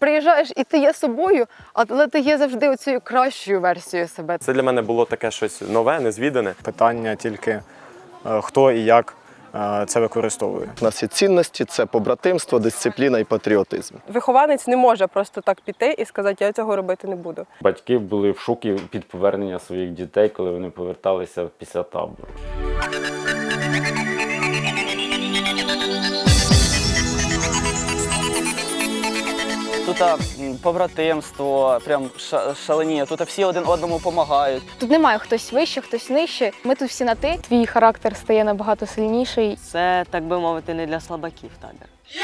приїжджаєш і ти є собою, але ти є завжди оцією кращою версією себе. Це для мене було таке щось нове, незвідане. Питання тільки е, хто і як е, це використовує. У нас є цінності, це побратимство, дисципліна і патріотизм. Вихованець не може просто так піти і сказати, я цього робити не буду. Батьки були в шокі під повернення своїх дітей, коли вони поверталися після табору. Тут м, побратимство, прям ша- шаленіє. Тут всі один одному допомагають. Тут немає хтось вище, хтось нижче. Ми тут всі на ти. Твій характер стає набагато сильніший. Це, так би мовити, не для слабаків табір. Я